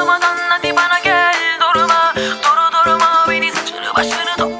toplamadan hadi bana gel. Durma Duru durma beni saçını başını toplamadan